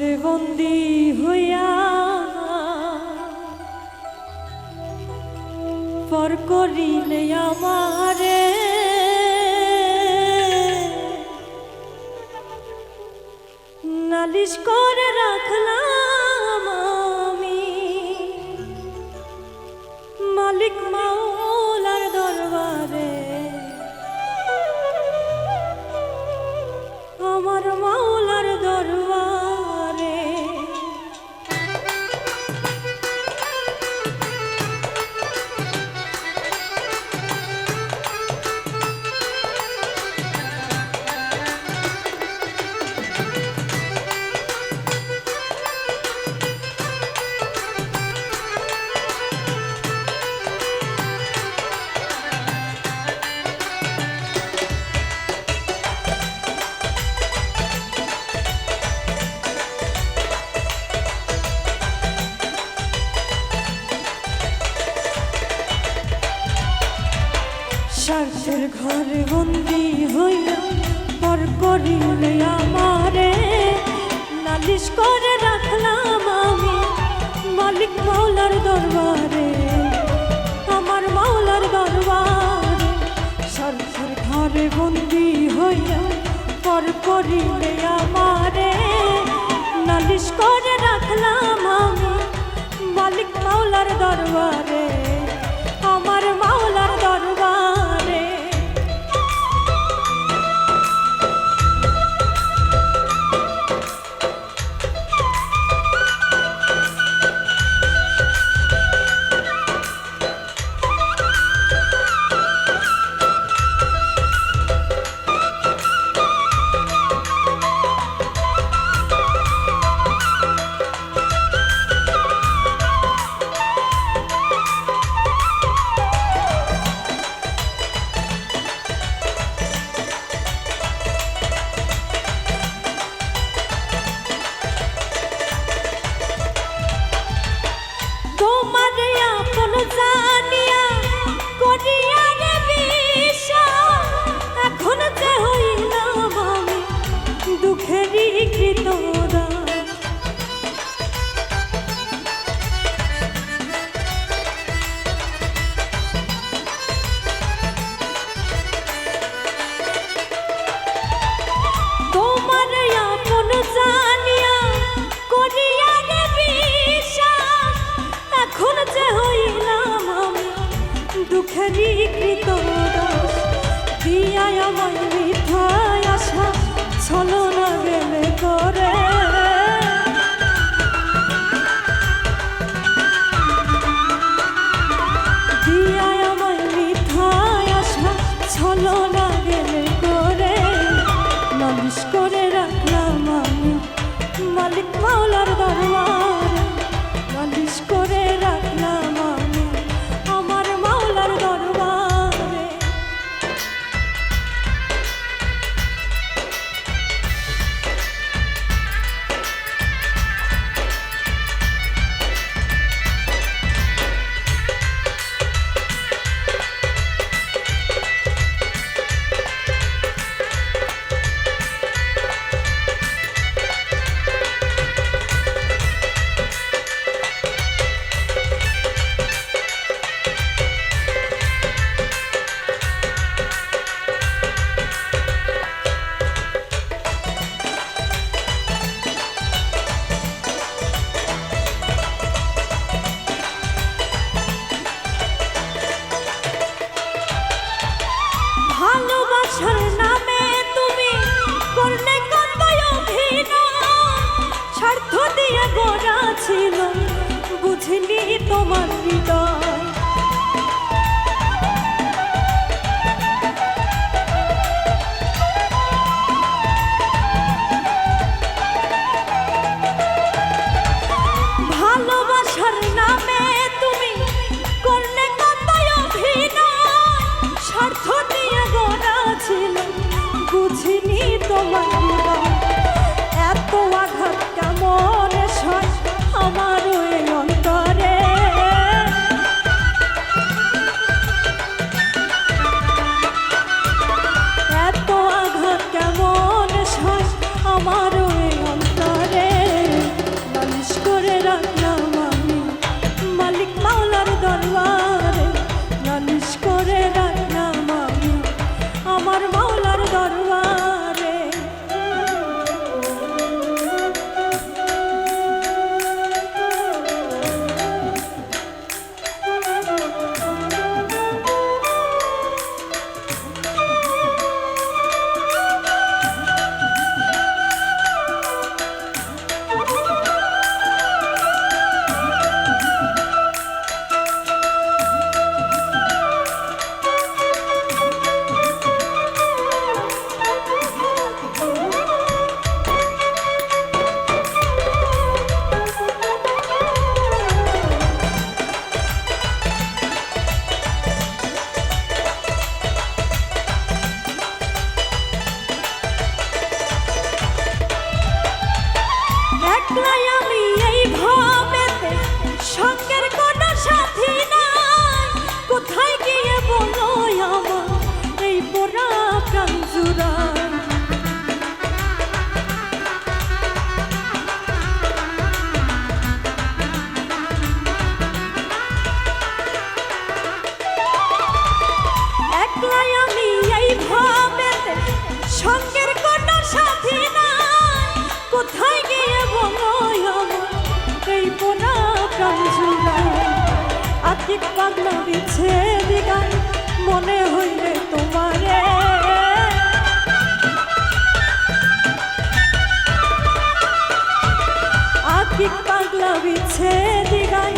ঘরে বন্দি হইয়া পর করিলে আমারে। নালিশ করে রাখলাম আমি। মালিক মাওলার ঘরে বন্দি হইয়া পর করিলে আমারে। নালিশ করে রাখলাম আমি মালিক মাওলার দরবারে। আমার মাওলার দরবারে স্বার্থের ঘরে বন্দি হইয়া পর করিলে আমারে। নালিশ করে রাখলাম আমি মালিক মাওলার দরবারে। আমার মাওলার কৃত দাস দিয়াই আমার মিথ্যায় আশা ছলো না গেলে করে দিয়াই বুঝিনি তোমার হৃদয়। আকি পাগলা বিচ্ছেদ গান মনে হইলে তোমারে। আকি পাগলা বিচ্ছেদ গান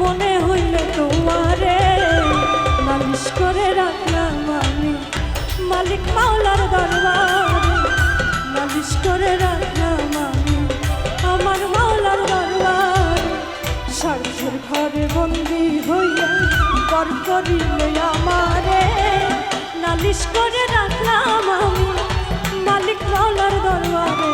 মনে হইলে তোমারে। নালিশ করে রাখলাম আমি মালিক মাওলার দরবারে, নালিশ করে রাখলাম স্বার্থের ঘরে বন্দি হইয়া পর করিলে আমারে। নালিশ করে রাখলাম আমি মালিক রলার দরবারে।